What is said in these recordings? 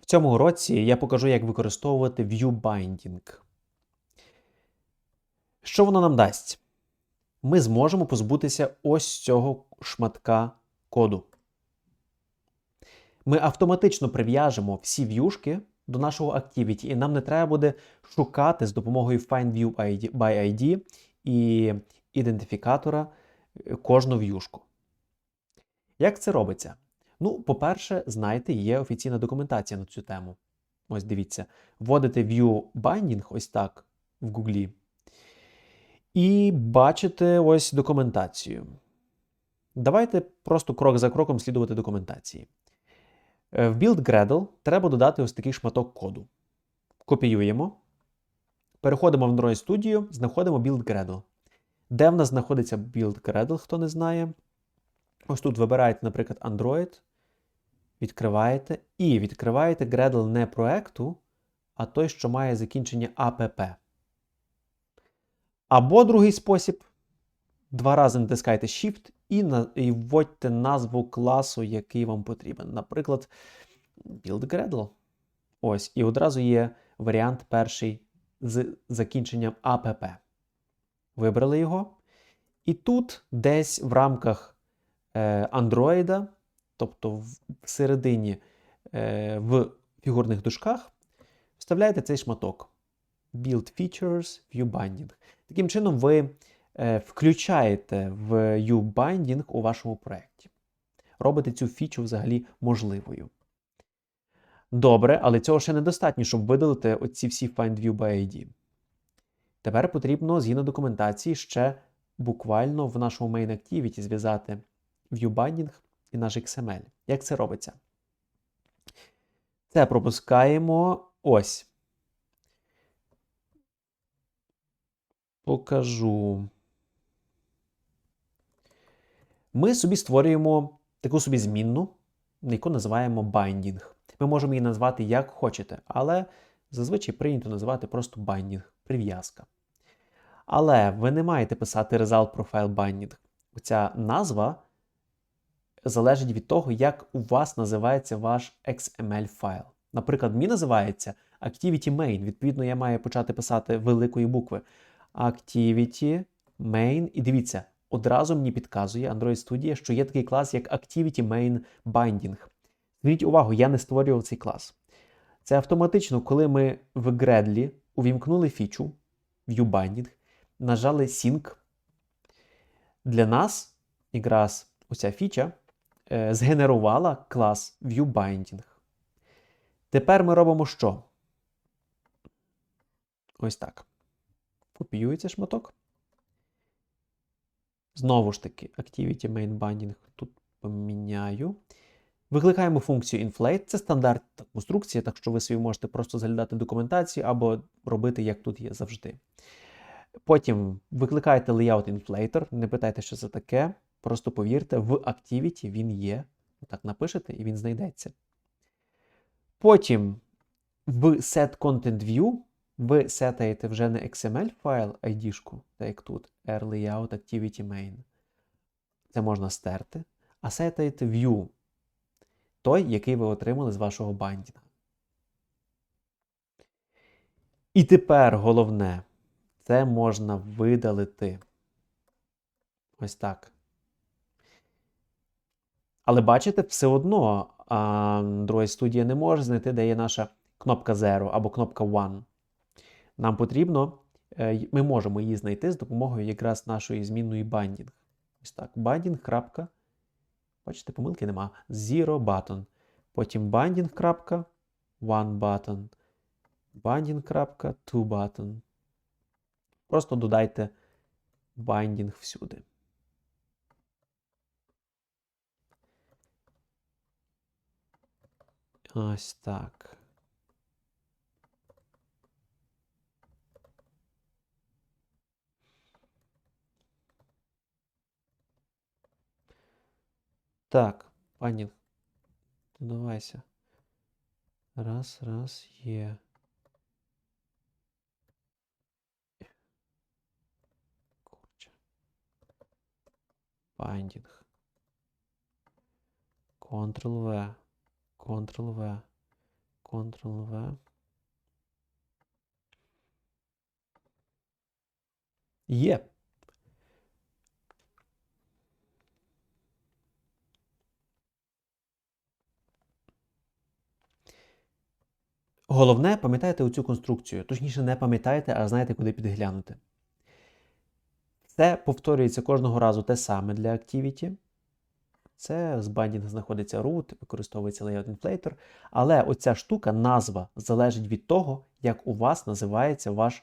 В цьому уроці я покажу, як використовувати View Binding. Що воно нам дасть? Ми зможемо позбутися ось цього шматка коду. Ми автоматично прив'яжемо всі в'юшки до нашого Activity, і нам не треба буде шукати з допомогою FindView ID, і ідентифікатора кожну в'юшку. Як це робиться? Ну, по-перше, знайте, є офіційна документація на цю тему. Ось дивіться, вводите View Binding ось так в Гуглі. І бачите ось документацію. Давайте просто крок за кроком слідувати документації. Е, В Build Gradle треба додати ось такий шматок коду. Копіюємо. Переходимо в Android Studio, знаходимо Build Gradle. Де в нас знаходиться Build Gradle, хто не знає. Ось тут вибираєте, наприклад, Android, відкриваєте і відкриваєте Gradle не проекту, а той, що має закінчення APP. Або другий спосіб. Два рази натискайте Shift і, на, і вводьте назву класу, який вам потрібен. Наприклад, Build Gradle. Ось, і одразу є варіант перший з закінченням APP. Вибрали його. І тут десь в рамках е, Android, тобто в середині е, в фігурних дужках, вставляєте цей шматок. Build Features View Binding. Таким чином, ви е, включаєте в View Binding у вашому проєкті. Робите цю фічу взагалі можливою. Добре, але цього ще недостатньо, щоб видалити оці всі Find View by ID. Тепер потрібно, згідно документації, ще буквально в нашому Main Activity зв'язати ViewBinding і наш XML. Як це робиться? Це пропускаємо ось. Покажу. Ми собі створюємо таку собі змінну, яку називаємо binding. Ми можемо її назвати як хочете, але зазвичай прийнято називати просто binding, прив'язка. Але ви не маєте писати result profile binding. Ця назва залежить від того, як у вас називається ваш XML файл. Наприклад, мій називається Activity Main. Відповідно, я маю почати писати великої букви. Activity Main. І дивіться, одразу мені підказує Android Studio, що є такий клас, як Activity Main Binding. Зверніть увагу, я не створював цей клас. Це автоматично, коли ми в Gradle увімкнули фічу View Binding, нажали Sync. Для нас якраз оця фіча згенерувала клас ViewBinding. Тепер ми робимо що? Ось так. Копіюється шматок. Знову ж таки, Activity Main Binding тут поміняю. Викликаємо функцію inflate. Це стандартна конструкція, так що ви собі можете просто заглядати документацію або робити, як тут є завжди. Потім викликаєте layout inflator, не питайте, що це таке. Просто повірте, в Activity він є. Так напишете, і він знайдеться. Потім в set content view ви сетаєте вже не XML файл ID, так як тут, layout activity main. Це можна стерти, а сетаєте view, той, який ви отримали з вашого бандінга. І тепер головне, це можна видалити. Ось так. Але бачите, все одно Android Studio не може знайти, де є наша кнопка Zero або кнопка One. Нам потрібно, е, ми можемо її знайти з допомогою якраз нашої змінної binding. Ось так. Binding. Бачите, помилки нема. Zero button. Потім binding. One button. Binding. Two button. Просто додайте binding всюди. Ось так. Так, пані, додавайся. Раз, раз, є. Курча. Бандінг. Ctrl-V. Ctrl-V. Ctrl-V. Є. Головне, пам'ятайте оцю конструкцію. Точніше, не пам'ятайте, а знаєте, куди підглянути. Це повторюється кожного разу те саме для Activity. Це з бандінг знаходиться root, використовується layout inflator. Але оця штука, назва, залежить від того, як у вас називається ваш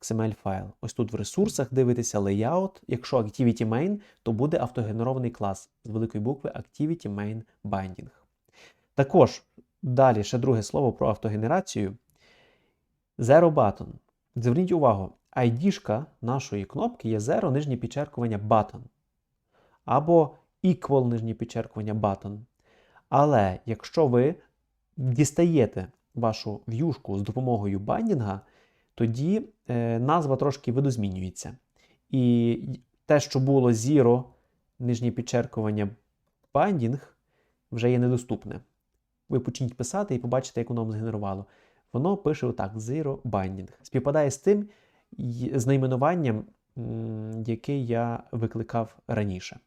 XML файл. Ось тут в ресурсах дивитеся layout. Якщо Activity Main, то буде автогенерований клас з великої букви Activity Main Binding. Також далі ще друге слово про автогенерацію. Zero button. Зверніть увагу, ID-шка нашої кнопки є 0 нижнє підчеркування button. Або equal нижнє підчеркування button. Але якщо ви дістаєте вашу в'юшку з допомогою бандінга, тоді е, назва трошки видозмінюється. І те, що було zero, нижнє підчеркування бандінг, вже є недоступне. Ви почніть писати і побачите, як воно вам згенерувало. Воно пише отак: Zero Binding. Співпадає з тим, з найменуванням, яке я викликав раніше.